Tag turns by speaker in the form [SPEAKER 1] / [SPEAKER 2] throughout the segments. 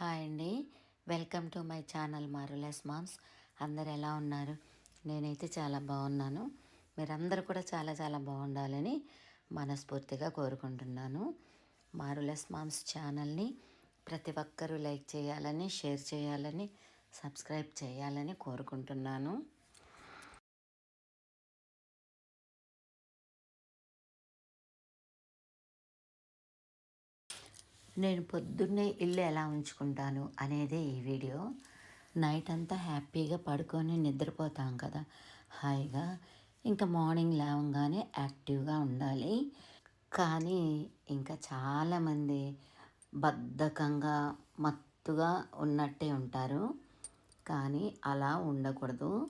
[SPEAKER 1] Hi అండి. Welcome to my channel marvellous moms. అందరు ఎలా ఉన్నారు? నేనైతే చాలా బాగున్నాను. మీరందరూ కూడా చాలా చాలా బాగుండాలని మనస్ఫూర్తిగా కోరుకుంటున్నాను. మారులెస్ మామ్స్ ఛానల్ని ప్రతి ఒక్కరూ లైక్ చేయాలని షేర్ చేయాలని సబ్స్క్రైబ్ చేయాలని కోరుకుంటున్నాను. నేను పొద్దున్నే ఇల్లు ఎలా ఉంచుకుంటాను అనేదే ఈ వీడియో. నైట్ అంతా హ్యాపీగా పడుకొని నిద్రపోతాం కదా. హాయిగా ఇంకా మార్నింగ్ లేవగానే యాక్టివ్గా ఉండాలి. కానీ ఇంకా చాలామంది బద్ధకంగా మత్తుగా ఉన్నట్టే ఉంటారు. కానీ అలా ఉండకూడదు.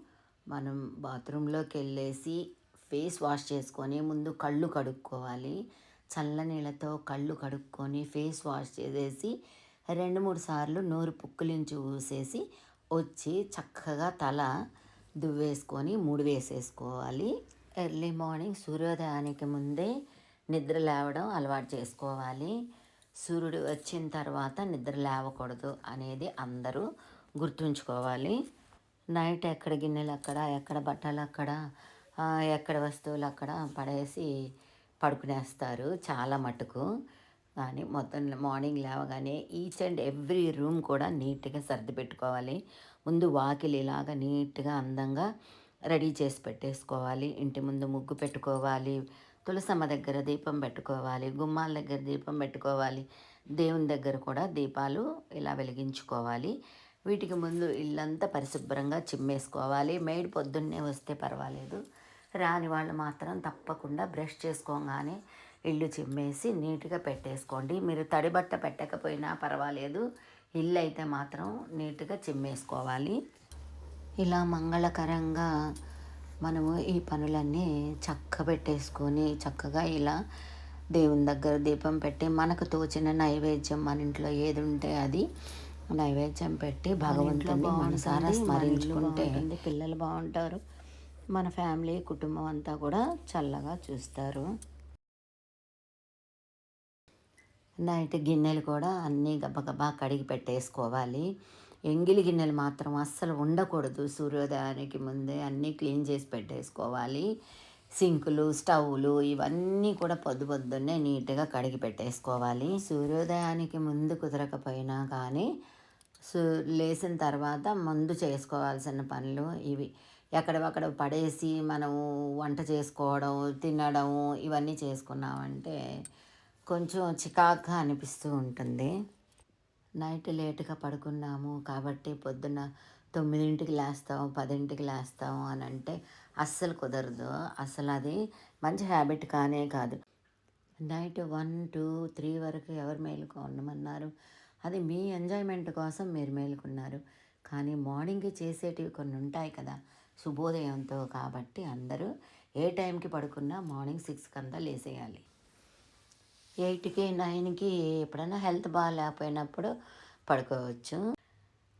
[SPEAKER 1] మనం బాత్రూంలోకి వెళ్ళేసి ఫేస్ వాష్ చేసుకొని ముందు కళ్ళు కడుక్కోవాలి. చల్లనీళ్ళతో కళ్ళు కడుక్కొని ఫేస్ వాష్ చేసేసి రెండు మూడు సార్లు నోరు పుక్కులించి ఊసేసి వచ్చి చక్కగా తల దువ్వేసుకొని మూడు వేసేసుకోవాలి. ఎర్లీ మార్నింగ్ సూర్యోదయానికి ముందే నిద్ర లేవడం అలవాటు చేసుకోవాలి. సూర్యుడు వచ్చిన తర్వాత నిద్ర లేవకూడదు అనేది అందరూ గుర్తుంచుకోవాలి. నైట్ ఎక్కడ గిన్నెలు అక్కడ ఎక్కడ బట్టలు అక్కడ ఎక్కడ వస్తువులు అక్కడ పడేసి పడుకునేస్తారు చాలా మటుకు. కానీ మొత్తం మార్నింగ్ లేవగానే ఈచ్ అండ్ ఎవ్రీ రూమ్ కూడా నీట్గా సర్ది పెట్టుకోవాలి. ముందు వాకిలి ఇలాగా నీట్గా అందంగా రెడీ చేసి పెట్టేసుకోవాలి. ఇంటి ముందు ముగ్గు పెట్టుకోవాలి. తులసమ్మ దగ్గర దీపం పెట్టుకోవాలి. గుమ్మాల దగ్గర దీపం పెట్టుకోవాలి. దేవుని దగ్గర కూడా దీపాలు ఇలా వెలిగించుకోవాలి. వీటికి ముందు ఇల్లంతా పరిశుభ్రంగా చిమ్మేసుకోవాలి. మేడ్ పొద్దున్నే వస్తే పర్వాలేదు. రాని వాళ్ళు మాత్రం తప్పకుండా బ్రష్ చేసుకోగానే ఇల్లు చిమ్మేసి నీట్గా పెట్టేసుకోండి. మీరు తడి బట్ట పెట్టకపోయినా పర్వాలేదు. ఇల్లు అయితే మాత్రం నీట్గా చిమ్మేసుకోవాలి. ఇలా మంగళకరంగా మనము ఈ పనులన్నీ చక్క పెట్టేసుకొని చక్కగా ఇలా దేవుని దగ్గర దీపం పెట్టి మనకు తోచిన నైవేద్యం మన ఇంట్లో ఏది ఉంటే అది నైవేద్యం పెట్టి భగవంతుని మనసారా స్మరించుకుంటే పిల్లలు బాగుంటారు. మన ఫ్యామిలీ కుటుంబం అంతా కూడా చల్లగా చూస్తారు. నైట్ గిన్నెలు కూడా అన్నీ గబగబా కడిగి పెట్టేసుకోవాలి. ఎంగిలి గిన్నెలు మాత్రం అస్సలు ఉండకూడదు. సూర్యోదయానికి ముందే అన్నీ క్లీన్ చేసి పెట్టేసుకోవాలి. సింకులు స్టవ్లు ఇవన్నీ కూడా పొద్దు పొద్దున్నే నీట్గా కడిగి పెట్టేసుకోవాలి. సూర్యోదయానికి ముందు కుదరకపోయినా కానీ సూ లేచిన తర్వాత ముందు చేసుకోవాల్సిన పనులు ఇవి. ఎక్కడక్కడ పడేసి మనము వంట చేసుకోవడం తినడం ఇవన్నీ చేసుకున్నామంటే కొంచెం చికాగ్గా అనిపిస్తూ ఉంటుంది. నైట్ లేటుగా పడుకున్నాము కాబట్టి పొద్దున్న తొమ్మిదింటికి లేస్తాం పదింటికి లేస్తాం అని అంటే అస్సలు కుదరదు. అసలు అది మంచి హ్యాబిట్ కానే కాదు. నైట్ వన్ టూ త్రీ వరకు ఎవరు మేలుకో ఉండమన్నారు. అది మీ ఎంజాయ్మెంట్ కోసం మీరు మేలుకున్నారు. కానీ మార్నింగ్ చేసేటివి కొన్ని ఉంటాయి కదా. శుభోదయంతో కాబట్టి అందరూ ఏ టైంకి పడుకున్నా మార్నింగ్ సిక్స్కి అంతా లేసేయాలి. ఎయిట్కి నైన్కి ఎప్పుడైనా హెల్త్ బాగాలేకపోయినప్పుడు పడుకోవచ్చు.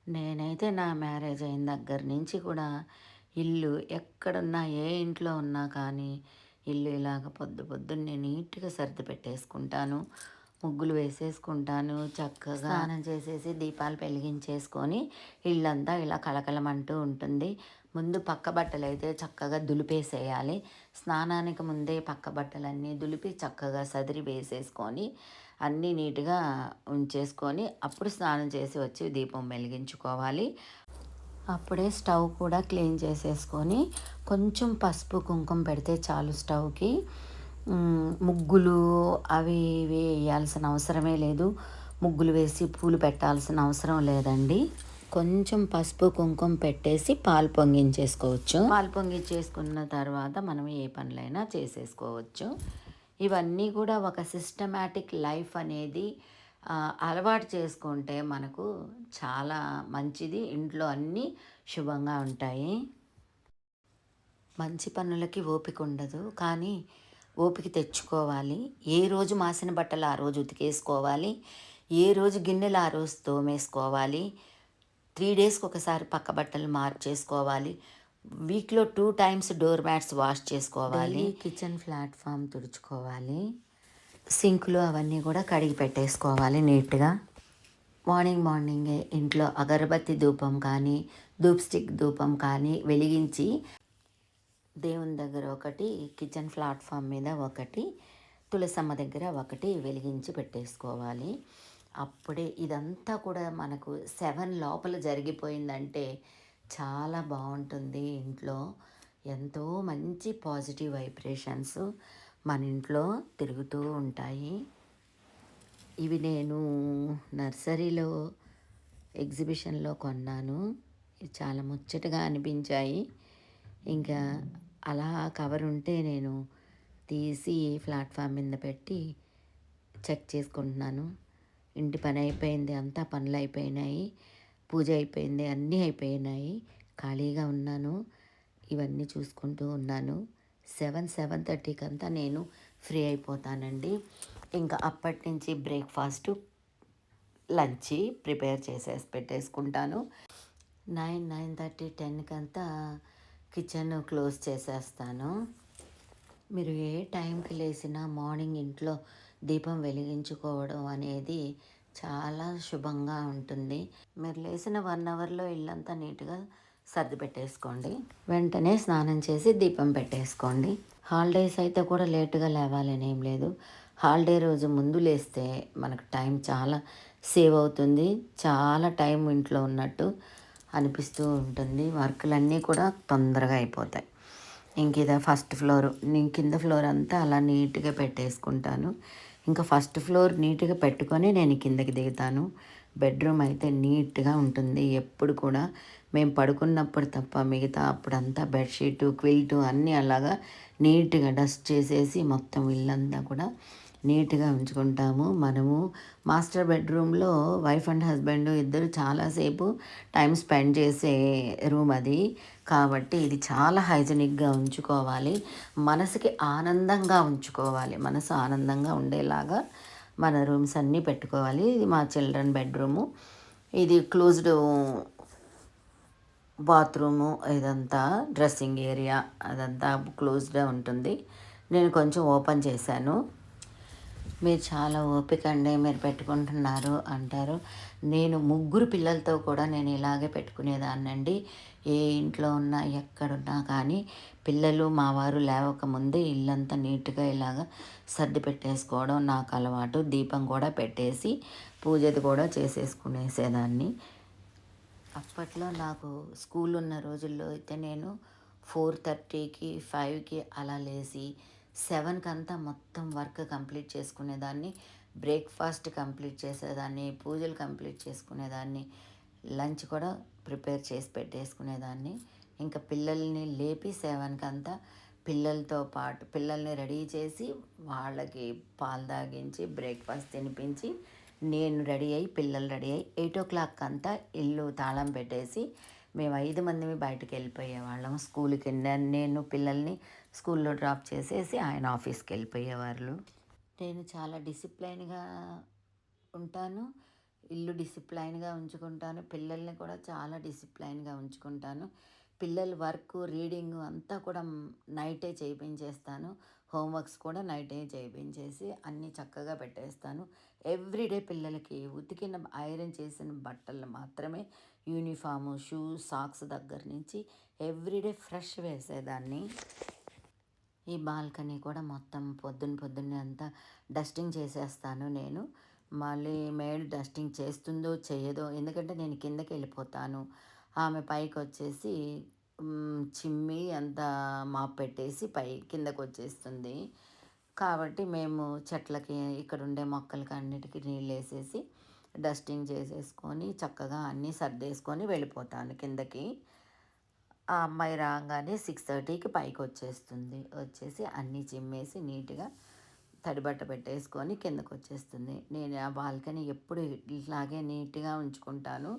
[SPEAKER 1] నేనైతే నా మ్యారేజ్ అయిన దగ్గర నుంచి కూడా ఇల్లు ఎక్కడున్నా ఏ ఇంట్లో ఉన్నా కానీ ఇల్లు ఇలాగ పొద్దు పొద్దున్నే నీట్గా సర్ది పెట్టేసుకుంటాను. ముగ్గులు వేసేసుకుంటాను చక్కగా. స్నానం చేసేసి దీపాలు వెలిగించేసుకొని ఇల్లంతా ఇలా కలకలమంటూ ఉంటుంది. ముందు పక్క బట్టలు అయితే చక్కగా దులిపేసేయాలి. స్నానానికి ముందే పక్క బట్టలన్నీ దులిపి చక్కగా సదిరి వేసేసుకొని అన్నీ నీట్గా ఉంచేసుకొని అప్పుడు స్నానం చేసి వచ్చి దీపం వెలిగించుకోవాలి. అప్పుడే స్టవ్ కూడా క్లీన్ చేసేసుకొని కొంచెం పసుపు కుంకుమ పెడితే చాలు స్టవ్కి. ముగ్గులు అవి ఇవి వేయాల్సిన అవసరమే లేదు. ముగ్గులు వేసి పూలు పెట్టాల్సిన అవసరం లేదండి. కొంచెం పసుపు కుంకుమ పెట్టేసి పాలు పొంగించేసుకోవచ్చు. పాలు పొంగించేసుకున్న తర్వాత మనం ఏ పనులైనా చేసేసుకోవచ్చు. ఇవన్నీ కూడా ఒక సిస్టమేటిక్ లైఫ్ అనేది అలవాటు చేసుకుంటే మనకు చాలా మంచిది. ఇంట్లో అన్నీ శుభంగా ఉంటాయి. మంచి పనులకి ఓపిక ఉండదు. కానీ ఓపిక తెచ్చుకోవాలి. ఏ రోజు మాసిన బట్టలు ఆ రోజు ఉతికేసుకోవాలి. ఏ రోజు గిన్నెలు ఆ రోజు తోమేసుకోవాలి. త్రీ డేస్కి ఒకసారి పక్క బట్టలు మార్చేసుకోవాలి. వీక్లో two times door mats wash చేసుకోవాలి. కిచెన్ ప్లాట్ఫామ్ తుడుచుకోవాలి. సింకులు అవన్నీ కూడా కడిగి పెట్టేసుకోవాలి నీట్గా. మార్నింగ్ మార్నింగే ఇంట్లో అగరబత్తి ధూపం కానీ ధూప్ స్టిక్ ధూపం కానీ వెలిగించి దేవుని దగ్గర ఒకటి కిచెన్ ప్లాట్ఫామ్ మీద ఒకటి తులసమ్మ దగ్గర ఒకటి వెలిగించి పెట్టేసుకోవాలి. అప్పుడే ఇదంతా కూడా మనకు సెవెన్ లోపల జరిగిపోయిందంటే చాలా బాగుంటుంది ఇంట్లో. ఎంతో మంచి పాజిటివ్ వైబ్రేషన్స్ మన ఇంట్లో తిరుగుతూ ఉంటాయి. ఇవి నేను నర్సరీలో ఎగ్జిబిషన్లో కొన్నాను. చాలా ముచ్చటగా అనిపించాయి. ఇంకా అలా కవర్ ఉంటే నేను తీసి ప్లాట్ఫామ్ మీద పెట్టి చెక్ చేసుకుంటున్నాను. ఇంటి పని అయిపోయింది అంతా పనులు అయిపోయినాయి పూజ అయిపోయింది అన్నీ అయిపోయినాయి. ఖాళీగా ఉన్నాను. ఇవన్నీ చూసుకుంటూ ఉన్నాను. సెవెన్ సెవెన్ థర్టీకి అంతా నేను ఫ్రీ అయిపోతానండి. ఇంకా అప్పటి నుంచి బ్రేక్ఫాస్ట్ లంచ్ ప్రిపేర్ చేసేసి పెట్టేసుకుంటాను. నైన్ నైన్ థర్టీ టెన్కి అంతా కిచెన్ క్లోజ్ చేసేస్తాను. మీరు ఏ టైంకి లేసినా మార్నింగ్ ఇంట్లో దీపం వెలిగించుకోవడం అనేది చాలా శుభంగా ఉంటుంది. మీరు లేచిన వన్ అవర్లో ఇల్లంతా నీట్గా సర్ది పెట్టేసుకోండి. వెంటనే స్నానం చేసి దీపం పెట్టేసుకోండి. హాలిడేస్ అయితే కూడా లేటుగా లేవాలని ఏం లేదు. హాలిడే రోజు ముందు లేస్తే మనకు టైం చాలా సేవ్ అవుతుంది. చాలా టైం ఇంట్లో ఉన్నట్టు అనిపిస్తూ ఉంటుంది. వర్కులన్నీ కూడా తొందరగా అయిపోతాయి. ఇంక ఇదే ఫస్ట్ ఫ్లోర్. నేను కింద ఫ్లోర్ అంతా అలా నీట్గా పెట్టేసుకుంటాను. ఇంకా ఫస్ట్ ఫ్లోర్ నీట్గా పెట్టుకొని నేను కిందకి దిగుతాను. బెడ్రూమ్ అయితే నీట్గా ఉంటుంది. ఎప్పుడు కూడా మేము పడుకున్నప్పుడు తప్ప మిగతా అప్పుడంతా బెడ్షీటు క్విల్టు అన్నీ అలాగా నీట్గా డస్ట్ చేసేసి మొత్తం ఇల్లంతా కూడా నీట్గా ఉంచుకుంటాము. మనము మాస్టర్ బెడ్రూమ్లో వైఫ్ అండ్ హస్బెండ్ ఇద్దరు చాలాసేపు టైం స్పెండ్ చేసే రూమ్ అది. కాబట్టి ఇది చాలా హైజెనిక్గా ఉంచుకోవాలి. మనసుకి ఆనందంగా ఉంచుకోవాలి. మనసు ఆనందంగా ఉండేలాగా మన రూమ్స్ అన్నీ పెట్టుకోవాలి. ఇది మా చిల్డ్రన్ బెడ్రూము. ఇది క్లోజ్డ్ బాత్రూము ఇదంతా డ్రెస్సింగ్ ఏరియా అదంతా క్లోజ్డ్గా ఉంటుంది. నేను కొంచెం ఓపెన్ చేశాను. మీరు చాలా ఓపిక అండి మీరు పెట్టుకుంటున్నారు అంటారు. నేను ముగ్గురు పిల్లలతో కూడా నేను ఇలాగే పెట్టుకునేదాన్నండి. ఏ ఇంట్లో ఉన్నా ఎక్కడున్నా కానీ పిల్లలు మా వారు లేవక ముందే ఇల్లంతా నీట్గా ఇలాగ సర్ది పెట్టేసుకోవడం నాకు అలవాటు. దీపం కూడా పెట్టేసి పూజది కూడా చేసేసుకునేసేదాన్ని. అప్పట్లో నాకు స్కూల్ ఉన్న రోజుల్లో అయితే నేను ఫోర్ థర్టీకి ఫైవ్కి అలా లేచి సెవెన్కి అంతా మొత్తం వర్క్ కంప్లీట్ చేసుకునేదాన్ని బ్రేక్ఫాస్ట్ కంప్లీట్ చేసేదాన్ని పూజలు కంప్లీట్ చేసుకునేదాన్ని లంచ్ కూడా ప్రిపేర్ చేసి పెట్టేసుకునేదాన్ని. ఇంకా పిల్లల్ని లేపి సెవెన్కి అంతా పిల్లలతో పాటు పిల్లల్ని రెడీ చేసి వాళ్ళకి పాలు తాగించి బ్రేక్ఫాస్ట్ తినిపించి నేను రెడీ అయ్యి పిల్లలు రెడీ అయ్యి ఎయిట్ ఓ క్లాక్ అంతా ఇల్లు తాళం పెట్టేసి మేము ఐదు మందిమి బయటకు వెళ్ళిపోయేవాళ్ళం స్కూల్కి. నేను పిల్లల్ని స్కూల్లో డ్రాప్ చేసేసి ఆయన ఆఫీస్కి వెళ్ళిపోయేవాళ్ళు. నేను చాలా డిసిప్లైన్గా ఉంటాను ఇల్లు డిసిప్లైన్గా ఉంచుకుంటాను పిల్లల్ని కూడా చాలా డిసిప్లైన్గా ఉంచుకుంటాను. పిల్లల వర్క్ రీడింగ్ అంతా కూడా నైటే చేయించేస్తాను. హోంవర్క్స్ కూడా నైటే చేయించేసి అన్నీ చక్కగా పెట్టేస్తాను. ఎవ్రీడే పిల్లలకి ఉతికిన ఐరన్ చేసిన బట్టలు మాత్రమే యూనిఫాము షూ సాక్స్ దగ్గర నుంచి ఎవ్రీడే ఫ్రెష్ వేసేదాన్ని. ఈ బాల్కనీ కూడా మొత్తం పొద్దున్న పొద్దున్నే అంతా డస్టింగ్ చేసేస్తాను నేను. మళ్ళీ మేడ్ డస్టింగ్ చేస్తుందో చేయదో ఎందుకంటే నేను కిందకి వెళ్ళిపోతాను. ఆమె పైకి వచ్చేసి చిమ్మి అంతా మాప్ పెట్టేసి పై కిందకు వచ్చేస్తుంది. కాబట్టి మేము చెట్లకి ఇక్కడ ఉండే మొక్కలకి అన్నిటికీ నీళ్ళు వేసేసి డస్టింగ్ చేసేసుకొని చక్కగా అన్నీ సర్దేసుకొని వెళ్ళిపోతాను కిందకి. ఆ అమ్మాయి రాగానే సిక్స్ థర్టీకి పైకి వచ్చేస్తుంది వచ్చేసి అన్నీ చిమ్మేసి నీట్గా తడిబట్ట పెట్టేసుకొని కిందకు వచ్చేస్తుంది నేను ఆ బాల్కనీ ఎప్పుడు ఇట్లాగే నీట్గా ఉంచుకుంటాను.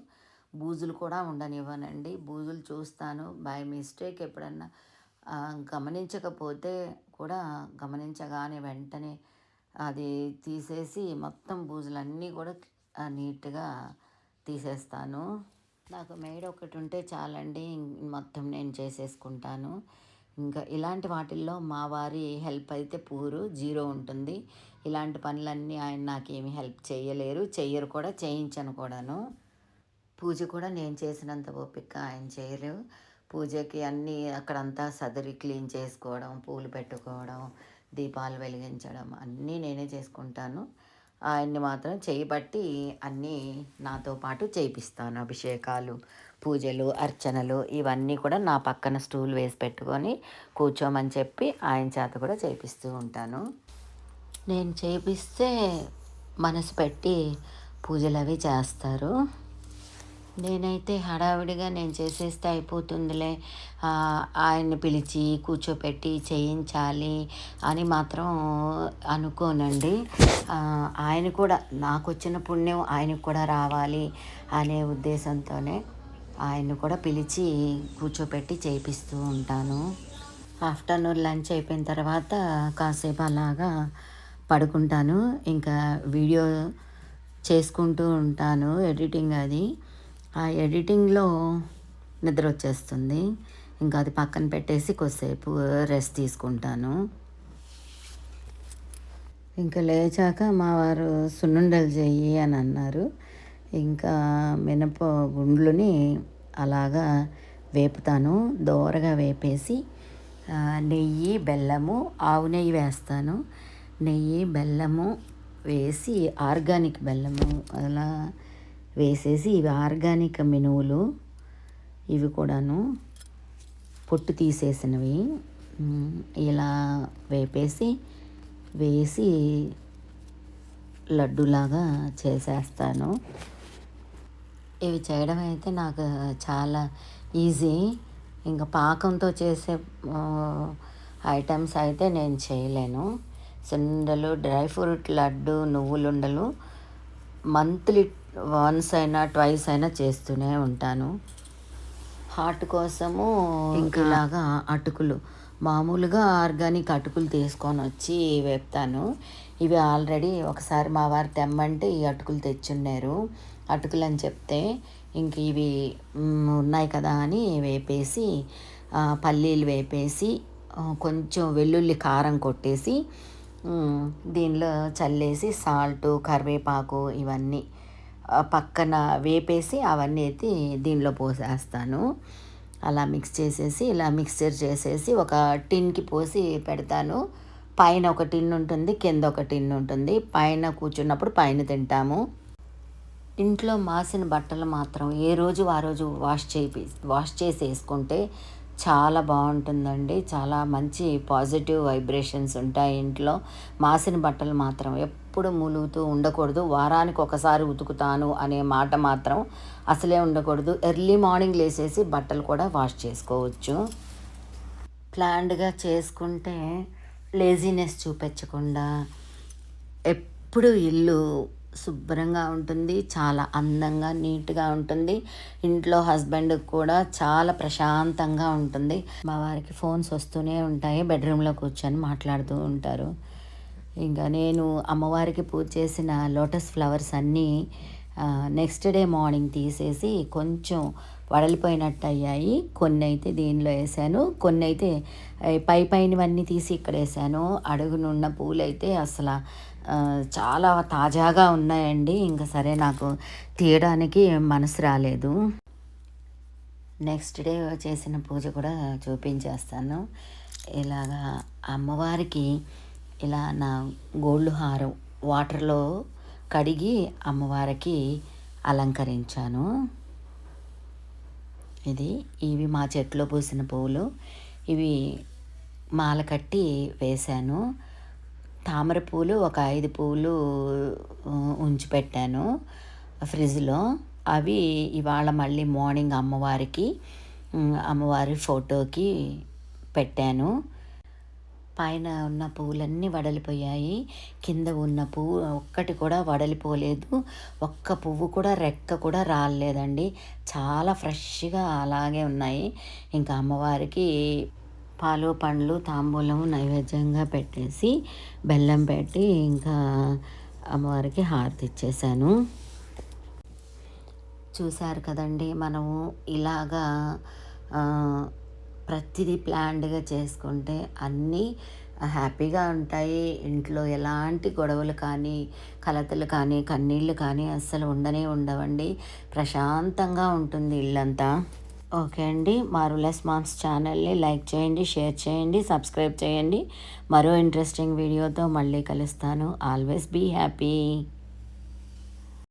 [SPEAKER 1] బూజులు కూడా ఉండనివ్వనండి. బూజులు చూస్తాను. బై మిస్టేక్ ఎప్పుడన్నా గమనించకపోతే కూడా గమనించగానే వెంటనే అది తీసేసి మొత్తం బూజులన్నీ కూడా నీట్గా తీసేస్తాను. నాకు మేడ ఒకటి ఉంటే చాలండి మొత్తం నేను చేసేసుకుంటాను. ఇంకా ఇలాంటి వాటిల్లో మా వారి హెల్ప్ అయితే పూరు జీరో ఉంటుంది. ఇలాంటి పనులన్నీ ఆయన నాకేమి హెల్ప్ చేయలేరు చెయ్యరు కూడా చేయించను కూడాను. పూజ కూడా నేను చేసినంత ఓపిక ఆయన చేయరు పూజకి అన్నీ అక్కడంతా సదరి క్లీన్ చేసుకోవడం పూలు పెట్టుకోవడం దీపాలు వెలిగించడం అన్నీ నేనే చేసుకుంటాను. ఆయన్ని మాత్రం చేయబట్టి అన్నీ నాతో పాటు చేయిస్తాను అభిషేకాలు పూజలు అర్చనలు ఇవన్నీ కూడా నా పక్కన స్టూల్ వేసి పెట్టుకొని కూర్చోమని చెప్పి ఆయన చేత కూడా చేపిస్తూ ఉంటాను. నేను చేపిస్తే మనసు పెట్టి పూజలు అవి చేస్తారు. నేనైతే హడావిడిగా నేను చేసేస్తే అయిపోతుందిలే. ఆయన్ని పిలిచి కూర్చోపెట్టి చేయించాలి అని మాత్రం అనుకోనండి. ఆయన కూడా నాకు వచ్చిన పుణ్యం ఆయనకు కూడా రావాలి అనే ఉద్దేశంతోనే ఆయన్ని కూడా పిలిచి కూర్చోపెట్టి చేయిస్తూ ఉంటాను. ఆఫ్టర్నూన్ లంచ్ అయిపోయిన తర్వాత కాసేపు అలాగా పడుకుంటాను. ఇంకా వీడియో చేసుకుంటూ ఉంటాను ఎడిటింగ్ అది. ఆ ఎడిటింగ్లో నిద్ర వచ్చేస్తుంది. ఇంకా అది పక్కన పెట్టేసి కొద్దిసేపు రెస్ట్ తీసుకుంటాను. ఇంకా లేచాక మా వారు సున్నుండలు చెయ్యి అని అన్నారు. ఇంకా మినప గుండ్లుని అలాగా వేపుతాను. దోరగా వేపేసి నెయ్యి బెల్లము ఆవు నెయ్యి వేస్తాను. నెయ్యి బెల్లము వేసి ఆర్గానిక్ బెల్లము అలా వేసేసి ఇవి ఆర్గానిక్ మినువులు. ఇవి కూడాను పొట్టు తీసేసినవి. ఇలా వేపేసి వేసి లడ్డులాగా చేసేస్తాను. ఇవి చేయడం అయితే నాకు చాలా ఈజీ. ఇంకా పాకంతో చేసే ఐటమ్స్ అయితే నేను చేయలేను. సుండలు dry fruit laddu నువ్వులుండలు monthly once అయినా ట్వైస్ అయినా చేస్తూనే ఉంటాను. హార్ట్ కోసము ఇంకలాగా అటుకులు మామూలుగా ఆర్గానిక్ అటుకులు తీసుకొని వచ్చి వేపుతాను. ఇవి ఆల్రెడీ ఒకసారి మా వారు తెమ్మంటే ఈ అటుకులు తెచ్చున్నారు అటుకులు అని చెప్తే ఇంక ఇవి ఉన్నాయి కదా అని వేపేసి పల్లీలు వేపేసి కొంచెం వెల్లుల్లి కారం కొట్టేసి దీనిలో చల్లేసి సాల్ట్ కరివేపాకు ఇవన్నీ పక్కన వేపేసి అవన్నీ ఎత్తి దీనిలో పోసేస్తాను. అలా మిక్స్ చేసేసి ఇలా మిక్స్చర్ చేసేసి ఒక టిన్కి పోసి పెడతాను. పైన ఒక టిన్ ఉంటుంది కింద ఒక టిన్ ఉంటుంది. పైన కూర్చున్నప్పుడు పైన తింటాము. ఇంట్లో మాసిన బట్టలు మాత్రం ఏ రోజు ఆ రోజు వాష్ చేపి వాష్ చేసి వేసుకుంటే చాలా బాగుంటుందండి. చాలా మంచి పాజిటివ్ వైబ్రేషన్స్ ఉంటాయి ఇంట్లో. మాసిన బట్టలు మాత్రం ఎప్పుడు మూలుగుతూ ఉండకూడదు. వారానికి ఒకసారి ఉతుకుతాను అనే మాట మాత్రం అసలే ఉండకూడదు. ఎర్లీ మార్నింగ్ లేసేసి బట్టలు కూడా వాష్ చేసుకోవచ్చు. ప్లాన్డ్గా చేసుకుంటే లేజినెస్ చూపించకుండా ఎప్పుడు ఇల్లు శుభ్రంగా ఉంటుంది చాలా అందంగా నీట్గా ఉంటుంది. ఇంట్లో హస్బెండ్ కూడా చాలా ప్రశాంతంగా ఉంటుంది. మా వారికి ఫోన్స్ వస్తూనే ఉంటాయి. బెడ్రూమ్లో కూర్చొని మాట్లాడుతూ ఉంటారు. ఇంకా నేను అమ్మవారికి పూజ చేసిన లోటస్ ఫ్లవర్స్ అన్నీ నెక్స్ట్ డే మార్నింగ్ తీసేసి కొంచెం వడలిపోయినట్టు అయ్యాయి కొన్ని అయితే దీనిలో వేసాను. కొన్ని అయితే పై పైనవన్నీ తీసి ఇక్కడ వేసాను. అడుగునున్న పూలు అయితే అసలు చాలా తాజాగా ఉన్నాయండి. ఇంకా సరే నాకు తీయడానికి మనసు రాలేదు. నెక్స్ట్ డే చేసిన పూజ కూడా చూపించేస్తాను. ఇలాగా అమ్మవారికి ఇలా నా గోల్డ్ హారం వాటర్లో కడిగి అమ్మవారికి అలంకరించాను. ఇది ఇవి మా చెట్లో పూసిన పువ్వులు. ఇవి మాల కట్టి వేశాను. తామర పూలు ఒక ఐదు పూలు ఉంచి పెట్టాను ఫ్రిడ్జ్లో. అవి ఇవాళ మళ్ళీ మార్నింగ్ అమ్మవారికి అమ్మవారి ఫోటోకి పెట్టాను. పైన ఉన్న పువ్వులన్నీ వడలిపోయాయి. కింద ఉన్న పువ్వు ఒక్కటి కూడా వడలిపోలేదు. ఒక్క పువ్వు కూడా రెక్క కూడా రాలేదండి. చాలా ఫ్రెష్గా అలాగే ఉన్నాయి. ఇంకా అమ్మవారికి పాలు పండ్లు తాంబూలం నైవేద్యంగా పెట్టేసి బెల్లం పెట్టి ఇంకా అమ్మవారికి హారతి ఇచ్చేసాను. చూశారు కదండి మనము ఇలాగా ప్రతిదీ ప్లాన్డ్గా చేసుకుంటే అన్నీ హ్యాపీగా ఉంటాయి. ఇంట్లో ఎలాంటి గొడవలు కానీ కలతలు కానీ కన్నీళ్ళు కానీ అస్సలు ఉండనే ఉండవండి. ప్రశాంతంగా ఉంటుంది ఇల్లంతా. ఓకే అండి. మారులెస్ మామ్స్ ఛానల్ని లైక్ చేయండి షేర్ చేయండి సబ్స్క్రైబ్ చేయండి. మరో ఇంట్రెస్టింగ్ వీడియోతో మళ్ళీ కలుస్తాను. Always be happy.